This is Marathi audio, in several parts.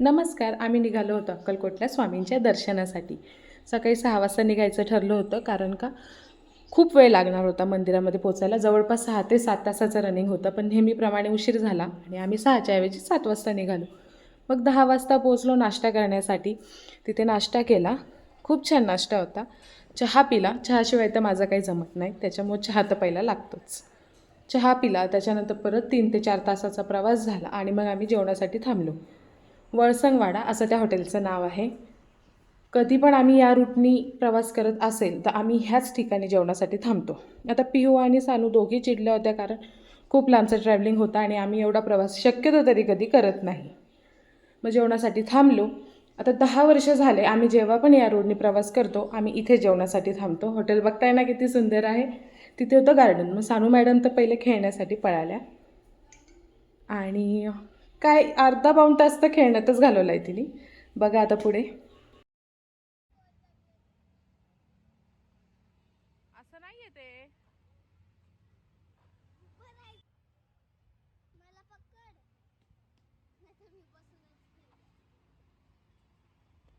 नमस्कार आम्ही निघालो होतो अक्कलकोटला स्वामींच्या दर्शनासाठी. सकाळी सहा वाजता निघायचं ठरलं होतं कारण का खूप वेळ लागणार होता मंदिरामध्ये पोचायला. जवळपास सहा ते सात तासाचं रनिंग होतं पण नेहमीप्रमाणे उशीर झाला आणि आम्ही सहाच्या ऐवजी सात वाजता निघालो. मग दहा वाजता पोचलो नाश्ता करण्यासाठी. तिथे नाश्ता केला. खूप छान नाश्ता होता. चहा पिला. चहाशिवाय तर माझं काही जमत नाही. त्याच्यामुळे चहा तर पहिला लागतोच. चहा पिला. त्याच्यानंतर परत तीन ते चार तासाचा प्रवास झाला आणि मग आम्ही जेवणासाठी थांबलो. वळसंगवाडा असं त्या हॉटेलचं नाव आहे. कधी पण आम्ही या रूटनी प्रवास करत असेल तर आम्ही ह्याच ठिकाणी जेवणासाठी थांबतो. आता पिहू आणि सानू दोघी चिडल्या होत्या कारण खूप लांबचं ट्रॅव्हलिंग होतं आणि आम्ही एवढा प्रवास शक्यतो तरी कधी करत नाही. मग जेवणासाठी थांबलो. आता दहा वर्ष झाले आम्ही जेव्हा पण या रोडनी प्रवास करतो आम्ही इथे जेवणासाठी थांबतो. हॉटेल बघताय ना किती सुंदर आहे. तिथे होतं गार्डन मग सानू मॅडम तर पहिले खेळण्यासाठी पळाल्या. आणि काय अर्धा पाऊण तास तर खेळण्यातच घालवला आहे तिने. बघा आता पुढे. असं नाहीये ते.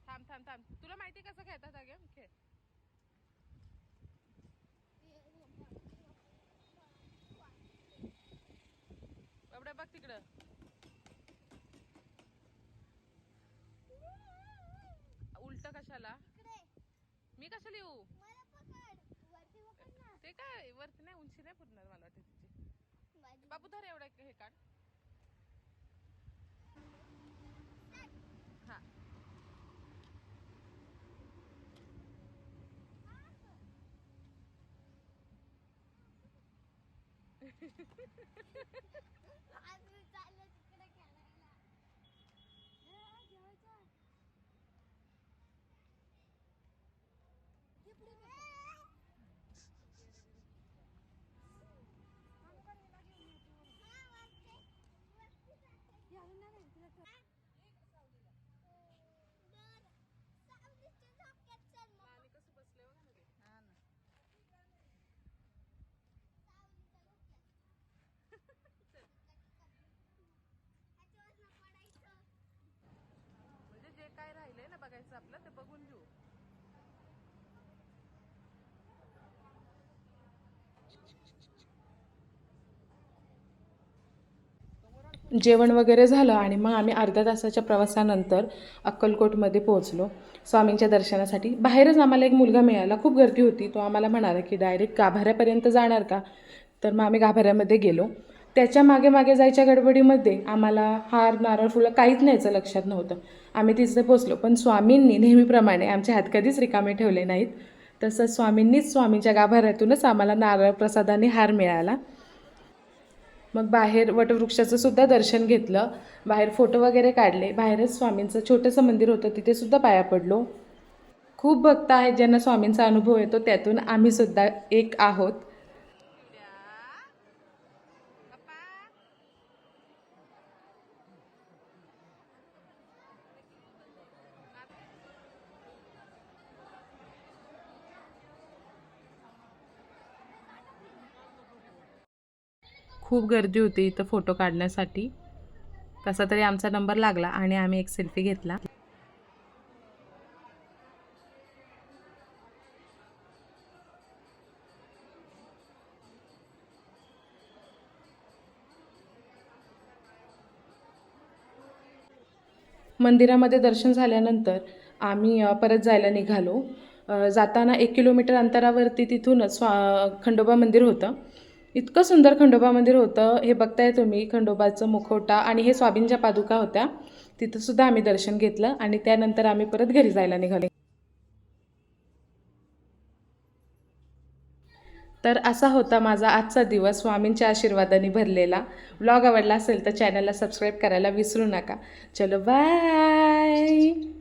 थांब थांब थांब. तुला माहिती कसं खेळतात हा खेळ. एवढं बघ तिकडं. उलट कशाला? मी कशाला येऊ? ते काय वरती नाही उंची नाही पुरणार मला वाटतं तिची. बाबू धर एवढं हे काढ. हा आज मी चालले तिकडे खेळायला हा, जेवायचं. हे पुढे बघ. थांब का हिला घेऊन येतो. हे अजून नाही झालं, तिला ठेव. बरं. सावलीच्या झोक्यात चल मग. आणि कसं बसले बघा ना ते सावलीच्या झोक्यात. त्याच्यावरनं पडायचं. म्हणजे जे काय राहिलंय ना बघायचं आपलं ते बघून घेऊ जेवण वगैरे झालं आणि मग आम्ही अर्ध्या तासाच्या प्रवासानंतर अक्कलकोटमध्ये पोहोचलो. स्वामींच्या दर्शनासाठी. बाहेरच आम्हाला एक मुलगा मिळाला खूप गर्दी होती. तो आम्हाला म्हणाला की डायरेक्ट गाभाऱ्यापर्यंत जाणार का? तर मग आम्ही गाभाऱ्यामध्ये गेलो. त्याच्यामागे मागे जायच्या गडबडीमध्ये आम्हाला हार नारळ फुलं काहीच न्यायचं लक्षात नव्हतं. आम्ही तिथे पोचलो पण स्वामींनी नेहमीप्रमाणे आमचे हात कधीच रिकामे ठेवले नाहीत. तसंच स्वामींनीच स्वामींच्या गाभाऱ्यातूनच आम्हाला नारळ प्रसादाने हार मिळाला. मग बाहेर वटवृक्षाचं सुद्धा दर्शन घेतलं. बाहेर फोटो वगैरे काढले. बाहेरच स्वामींचं छोटंसं मंदिर होतं. तिथेसुद्धा पाया पडलो. खूप भक्त आहेत ज्यांना स्वामींचा अनुभव येतो. त्यातून आम्ही सुद्धा एक आहोत. खूप गर्दी होती इथं फोटो काढण्यासाठी. कसा तरी आमचा नंबर लागला आणि आम्ही एक सेल्फी घेतला. मंदिरामध्ये दर्शन झाल्यानंतर आम्ही परत जायला निघालो. जाताना एक किलोमीटर अंतरावरती तिथूनच स्वा खंडोबा मंदिर होतं. इतकं सुंदर खंडोबा मंदिर होतं. हे बघताय तुम्ही खंडोबाचं मुखवटा आणि हे स्वामींच्या पादुका होत्या. तिथंसुद्धा आम्ही दर्शन घेतलं आणि त्यानंतर आम्ही परत घरी जायला निघाले. तर असा होता माझा आजचा दिवस. स्वामींच्या आशीर्वादाने भरलेला. व्लॉग आवडला असेल तर चॅनलला सबस्क्राईब करायला विसरू नका. चलो बाय!